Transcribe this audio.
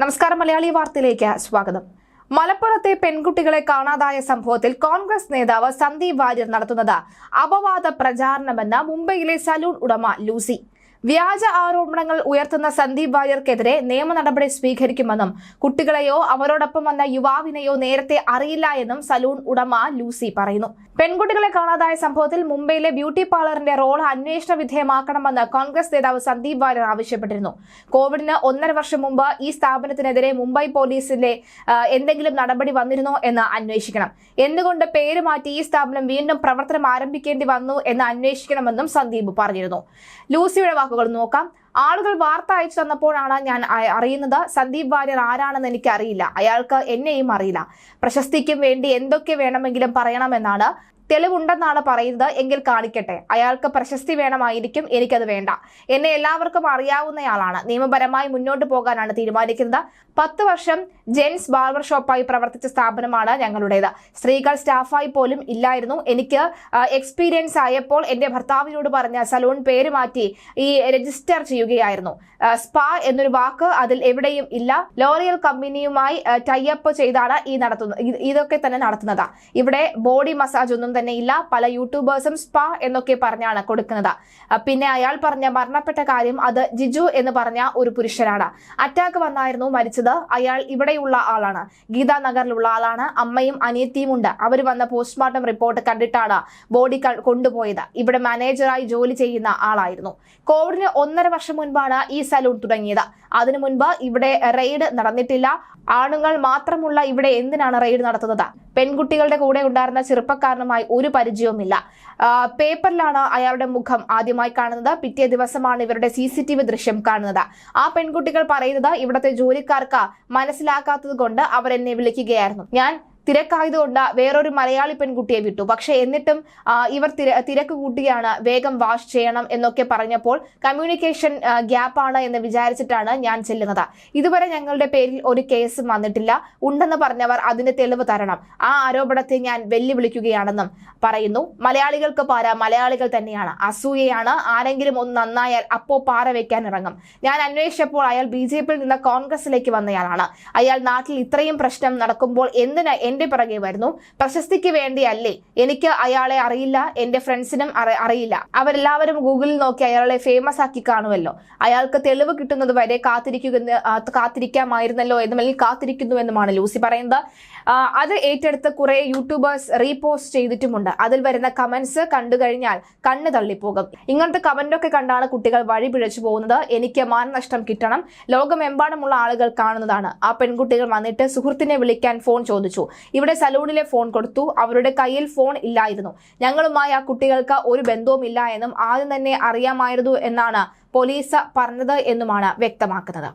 നമസ്കാരം മലയാളി വാർത്തയിലേക്ക് സ്വാഗതം. മലപ്പുറത്തെ പെൺകുട്ടികളെ കാണാതായ സംഭവത്തിൽ കോൺഗ്രസ് നേതാവ് സന്ദീപ് വാര്യർ നടത്തുന്നത് അപവാദ പ്രചാരണമെന്ന് മുംബൈയിലെ സലൂൺ ഉടമ ലൂസി. വ്യാജ ആരോപണങ്ങൾ ഉയർത്തുന്ന സന്ദീപ് വാര്യർക്കെതിരെ നിയമ നടപടി സ്വീകരിക്കുമെന്നും കുട്ടികളെയോ അവരോടൊപ്പം വന്ന യുവാവിനെയോ നേരത്തെ അറിയില്ല എന്നും സലൂൺ ഉടമ ലൂസി പറയുന്നു. പെൺകുട്ടികളെ കാണാതായ സംഭവത്തിൽ മുംബൈയിലെ ബ്യൂട്ടി പാർലറിന്റെ റോൾ അന്വേഷണ വിധേയമാക്കണമെന്ന് കോൺഗ്രസ് നേതാവ് സന്ദീപ് വാര്യർ ആവശ്യപ്പെട്ടിരുന്നു. കോവിഡിന് ഒന്നര വർഷം മുമ്പ് ഈ സ്ഥാപനത്തിനെതിരെ മുംബൈ പോലീസിന്റെ എന്തെങ്കിലും നടപടി വന്നിരുന്നോ എന്ന് അന്വേഷിക്കണം. എന്തുകൊണ്ട് പേര് മാറ്റി ഈ സ്ഥാപനം വീണ്ടും പ്രവർത്തനം ആരംഭിക്കേണ്ടി വന്നു എന്ന് അന്വേഷിക്കണമെന്നും സന്ദീപ് പറഞ്ഞിരുന്നു. ലൂസിയുടെ വാക്കുകൾ നോക്കാം. ആളുകൾ വാർത്ത അയച്ചു തന്നപ്പോഴാണ് ഞാൻ അറിയുന്നത് സന്ദീപ് വാര്യർ ആരാണെന്ന് എനിക്ക് അറിയില്ല അയാൾക്ക് എന്നെയും അറിയില്ല. പ്രശസ്തിക്കും വേണ്ടി എന്തൊക്കെ വേണമെങ്കിലും പറയണമെന്നാണ് തെളിവുണ്ടെന്നാണ് പറയുന്നത്. എങ്കിൽ കാണിക്കട്ടെ. അയാൾക്ക് പ്രശസ്തി വേണമായിരിക്കും. എനിക്കത് വേണ്ട. എന്നെ എല്ലാവർക്കും അറിയാവുന്നയാളാണ്. നിയമപരമായി മുന്നോട്ട് പോകാനാണ് തീരുമാനിക്കുന്നത്. പത്ത് വർഷം ജെൻസ് ബാർബർ ഷോപ്പായി പ്രവർത്തിച്ച സ്ഥാപനമാണ് ഞങ്ങളുടേത്. സ്ത്രീകൾ സ്റ്റാഫായി പോലും ഇല്ലായിരുന്നു. എനിക്ക് എക്സ്പീരിയൻസ് ആയപ്പോൾ എന്റെ ഭർത്താവിനോട് പറഞ്ഞ സലൂൺ പേര് മാറ്റി ഈ രജിസ്റ്റർ ചെയ്യുകയായിരുന്നു. സ്പാ എന്നൊരു വാക്ക് അതിൽ എവിടെയും ഇല്ല. ലോറിയൽ കമ്പനിയുമായി ടൈ അപ്പ് ചെയ്താണ് ഈ നടത്തുന്നത് ഇത് ഇതൊക്കെ തന്നെ നടത്തുന്നത്. ഇവിടെ ബോഡി മസാജ് ഒന്നും തന്നെ ഇല്ല പല യൂട്യൂബേഴ്സും സ്പാ എന്നൊക്കെ പറഞ്ഞാണ് കൊടുക്കുന്നത്. പിന്നെ അയാൾ പറഞ്ഞ മരണപ്പെട്ട കാര്യം അത് ജിജു എന്ന് പറഞ്ഞ ഒരു പുരുഷനാണ്. അറ്റാക്ക് വന്നായിരുന്നു മരിച്ചത് അയാൾ ഇവിടെയുള്ള ആളാണ്. ഗീതാ നഗറിലുള്ള ആളാണ്. അമ്മയും അനിയത്തിയും ഉണ്ട്. അവർ വന്ന പോസ്റ്റ്മോർട്ടം റിപ്പോർട്ട് കണ്ടിട്ടാണ് ബോഡി കൊണ്ടുപോയത്. ഇവിടെ മാനേജറായി ജോലി ചെയ്യുന്ന ആളായിരുന്നു. കോവിഡിന് ഒന്നര വർഷം മുൻപാണ് ഈ സലൂൺ തുടങ്ങിയത്. അതിനു മുൻപ് ഇവിടെ റെയ്ഡ് നടന്നിട്ടില്ല. ആണുങ്ങൾ മാത്രമുള്ള ഇവിടെ എന്തിനാണ് റെയ്ഡ് നടത്തുന്നത്? പെൺകുട്ടികളുടെ കൂടെ ഉണ്ടായിരുന്ന ചെറുപ്പക്കാരനുമായി ഒരു പരിചയവുമില്ല. പേപ്പറിലാണ് അയാളുടെ മുഖം ആദ്യമായി കാണുന്നത്. പിറ്റേ ദിവസമാണ് ഇവരുടെ സി ദൃശ്യം കാണുന്നത്. ആ പെൺകുട്ടികൾ പറയുന്നത് ഇവിടുത്തെ ജോലിക്കാർക്ക് മനസ്സിലാക്കാത്തത് കൊണ്ട് അവർ എന്നെ വിളിക്കുകയായിരുന്നു. ഞാൻ തിരക്കായതുകൊണ്ട് വേറൊരു മലയാളി പെൺകുട്ടിയെ വിട്ടു. പക്ഷേ എന്നിട്ടും ഇവർ തിര തിരക്ക് കൂട്ടിയാണ് വേഗം വാഷ് ചെയ്യണം എന്നൊക്കെ പറഞ്ഞപ്പോൾ കമ്മ്യൂണിക്കേഷൻ ഗ്യാപ്പാണ് എന്ന് വിചാരിച്ചിട്ടാണ് ഞാൻ ചെല്ലുന്നത്. ഇതുവരെ ഞങ്ങളുടെ പേരിൽ ഒരു കേസും വന്നിട്ടില്ല. ഉണ്ടെന്ന് പറഞ്ഞവർ അതിന്റെ തെളിവ് തരണം. ആ ആരോപണത്തെ ഞാൻ വെല്ലുവിളിക്കുകയാണെന്നും പറയുന്നു. മലയാളികൾക്ക് പാര മലയാളികൾ തന്നെയാണ്. അസൂയയാണ്. ആരെങ്കിലും ഒന്ന് നന്നായാൽ അപ്പോ പാറ വെക്കാൻ ഇറങ്ങും. ഞാൻ അന്വേഷിച്ചപ്പോൾ അയാൾ ബി ജെ പിയിൽ നിന്ന് കോൺഗ്രസിലേക്ക് വന്നയാളാണ്. അയാൾ നാട്ടിൽ ഇത്രയും പ്രശ്നം നടക്കുമ്പോൾ എന്തിന് എന്റെ പിറകെ വരുന്നു പ്രശസ്തിക്ക് വേണ്ടിയല്ലേ എനിക്ക് അയാളെ അറിയില്ല എന്റെ ഫ്രണ്ട്സിനും അറിയില്ല. അവരെല്ലാവരും ഗൂഗിളിൽ നോക്കി അയാളെ ഫേമസ് ആക്കി കാണുമല്ലോ. അയാൾക്ക് തെളിവ് കിട്ടുന്നത് വരെ കാത്തിരിക്കുക കാത്തിരിക്കാമായിരുന്നല്ലോ എന്നും അല്ലെങ്കിൽ കാത്തിരിക്കുന്നുവെന്നുമാണ് ലൂസി പറയുന്നത്. അത് ഏറ്റെടുത്ത് കുറെ യൂട്യൂബേഴ്സ് റീപോസ്റ്റ് ചെയ്തിട്ടുമുണ്ട്. അതിൽ വരുന്ന കമന്റ്സ് കണ്ടു കഴിഞ്ഞാൽ കണ്ണ് തള്ളിപ്പോകും. ഇങ്ങനത്തെ കമന്റൊക്കെ കണ്ടാണ് കുട്ടികൾ വഴി പിഴച്ചു പോകുന്നത്. എനിക്ക് മാനനഷ്ടം കിട്ടണം. ലോകമെമ്പാടുമുള്ള ആളുകൾ കാണുന്നതാണ്. ആ പെൺകുട്ടികൾ വന്നിട്ട് സുഹൃത്തിനെ വിളിക്കാൻ ഫോൺ ചോദിച്ചു. ഇവിടെ സലൂണിലെ ഫോൺ കൊടുത്തു. അവരുടെ കയ്യിൽ ഫോൺ ഇല്ലായിരുന്നു. ഞങ്ങളുമായി ആ കുട്ടികൾക്ക് ഒരു ബന്ധവുമില്ല എന്നും ആദ്യം തന്നെ അറിയാമായിരുന്നു എന്നാണ് പോലീസ് പറഞ്ഞത് എന്നുമാണ് വ്യക്തമാക്കുന്നത്.